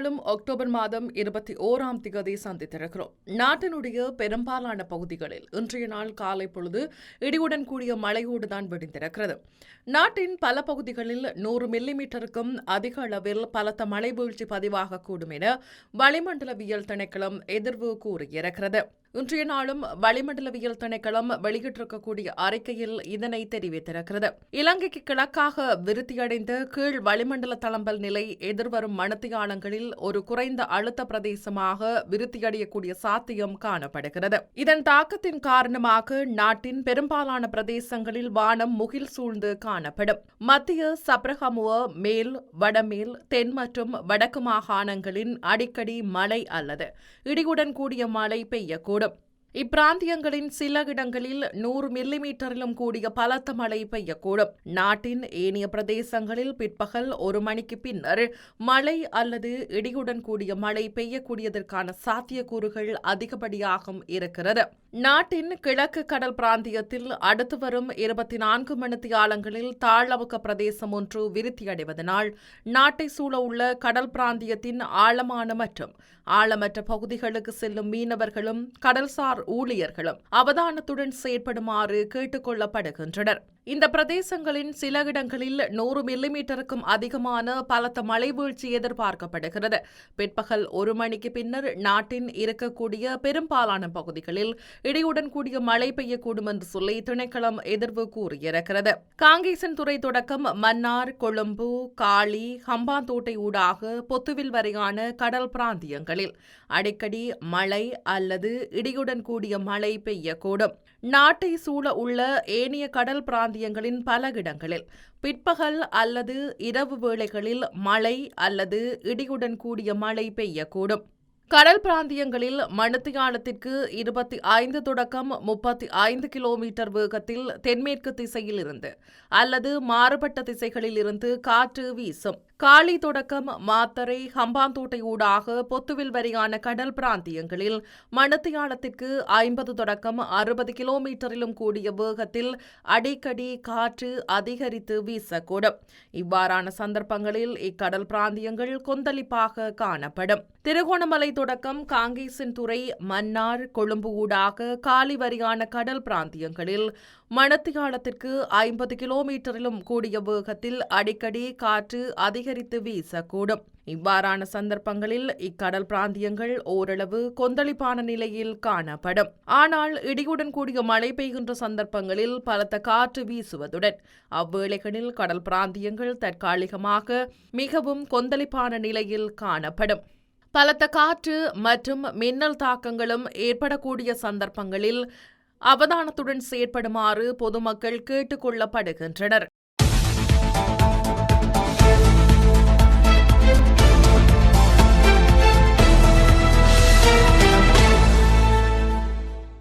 நாளும் அக்டோபர் மாதம் இருபத்தி ஓராம் திகதி சந்தித்திருக்கிறோம். நாட்டினுடைய பெரும்பாலான பகுதிகளில் இன்றைய நாள் காலை பொழுது இடியுடன் கூடிய மழையோடு தான் விடிந்திருக்கிறது. நாட்டின் பல பகுதிகளில் நூறு மில்லிமீட்டருக்கும் அதிக அளவில் பலத்த மழை வீழ்ச்சி பதிவாகக்கூடும் என வளிமண்டலவியல் திணைக்களம் எதிர்வு கூறியிருக்கிறது. இன்றைய நாளும் வளிமண்டலவியல் திணைக்களம் வெளியிட்டிருக்கக்கூடிய அறிக்கையில் இதனை தெரிவித்திருக்கிறது. இலங்கைக்கு கிழக்காக விருத்தியடைந்த கீழ் வளிமண்டல தளம்பல் நிலை எதிர்வரும் மணத்தியாளங்களில் ஒரு குறைந்த அழுத்த பிரதேசமாக விருத்தியடையக்கூடிய சாத்தியம் காணப்படுகிறது. இதன் தாக்கத்தின் காரணமாக நாட்டின் பெரும்பாலான பிரதேசங்களில் வானம் முகில் சூழ்ந்து காணப்படும். மத்திய சப்ரகமுவ மேல் வடமேல் தென் மற்றும் வடக்கு மாகாணங்களின் அடிக்கடி மழை அல்லது இடியுடன் கூடிய மழை பெய்யக்கூடும். இப்பிராந்தியங்களின் சில இடங்களில் நூறு மில்லிமீட்டரிலும் கூடிய பலத்த மழை பெய்யக்கூடும். நாட்டின் ஏனைய பிரதேசங்களில் பிற்பகல் ஒரு மணிக்கு பின்னர் மழை அல்லது இடியுடன் கூடிய மழை பெய்யக்கூடியதற்கான சாத்தியக்கூறுகள் அதிகப்படியாகும் இருக்கிறது. நாட்டின் கிழக்கு கடல் பிராந்தியத்தில் அடுத்து வரும் இருபத்தி நான்கு மணித்தியாலங்களில் தாழவுக்க பிரதேசம் ஒன்று விருத்தியடைவதனால் நாட்டை சூழ உள்ள கடல் பிராந்தியத்தின் ஆழமான மற்றும் ஆழமற்ற பகுதிகளுக்கு செல்லும் மீனவர்களும் கடல்சார் ஊழியர்களும் அவதானத்துடன் செயற்படுமாறு கேட்டுக் கொள்ளப்படுகின்றனர். இந்த பிரதேசங்களின் சில இடங்களில் நூறு மில்லிமீட்டருக்கும் அதிகமான பலத்த மழை வீழ்ச்சி எதிர்பார்க்கப்படுகிறது. பிற்பகல் ஒரு மணிக்கு பின்னர் நாட்டின் இருக்கக்கூடிய பெரும்பாலான பகுதிகளில் இடியுடன் கூடிய மழை பெய்யக்கூடும் என்று சொல்லி திணைக்களம் எதிர்வு கூறியிருக்கிறது. காங்கேசன் துறை தொடக்கம் மன்னார் கொழும்பு காளி ஹம்பாந்தோட்டை ஊடாக பொத்துவில் வரையான கடல் பிராந்தியங்களில். அடிக்கடி மழை அல்லது இடியுடன் கூடிய மழை பெய்யக்கூடும். நாட்டை சூழ உள்ள ஏனைய கடல் பிராந்தியங்களின் பல இடங்களில் பிற்பகல் அல்லது இரவு வேளைகளில் மழை அல்லது இடியுடன் கூடிய மழை பெய்யக்கூடும். கடல் பிராந்தியங்களில் மணித்தியாலத்திற்கு இருபத்தி ஐந்து தொடக்கம் முப்பத்தி ஐந்து கிலோமீட்டர் வேகத்தில் தென்மேற்கு திசையில் இருந்து அல்லது மாறுபட்ட திசைகளில் இருந்து காற்று வீசும். காளி தொடக்கம் மாத்தரை ஹம்பாந்தோட்டை ஊடாக பொத்துவில் வரையான கடல் பிராந்தியங்களில் மணித்தியாலத்திற்கு ஐம்பது தொடக்கம் அறுபது கிலோமீட்டரிலும் கூடிய வேகத்தில் அடிக்கடி காற்று அதிகரித்து வீசக்கூடும். இவ்வாறான சந்தர்ப்பங்களில் இக்கடல் பிராந்தியங்கள் கொந்தளிப்பாக காணப்படும். திருகோணமலை தொடக்கம் காங்கேசன் துறை மன்னார் கொழும்பு ஊடாக காலி வரியான கடல் பிராந்தியங்களில் மணத்தியாலத்திற்கு ஐம்பது கிலோமீட்டரிலும் கூடிய வேகத்தில் அடிக்கடி காற்று அதிகரித்து வீசக்கூடும். இவ்வாறான சந்தர்ப்பங்களில் இக்கடல் பிராந்தியங்கள் ஓரளவு கொந்தளிப்பான நிலையில் காணப்படும். ஆனால் இடியுடன் கூடிய மழை பெய்கின்ற சந்தர்ப்பங்களில் பலத்த காற்று வீசுவதுடன் அவ்வேளைகளில் கடல் பிராந்தியங்கள் தற்காலிகமாக மிகவும் கொந்தளிப்பான நிலையில் காணப்படும். பலத்த காற்று மற்றும் மின்னல் தாக்கங்களும் ஏற்படக்கூடிய சந்தர்ப்பங்களில் அவதானத்துடன் செயற்படுமாறு பொதுமக்கள் கேட்டுக் கொள்ளப்படுகின்றனர்.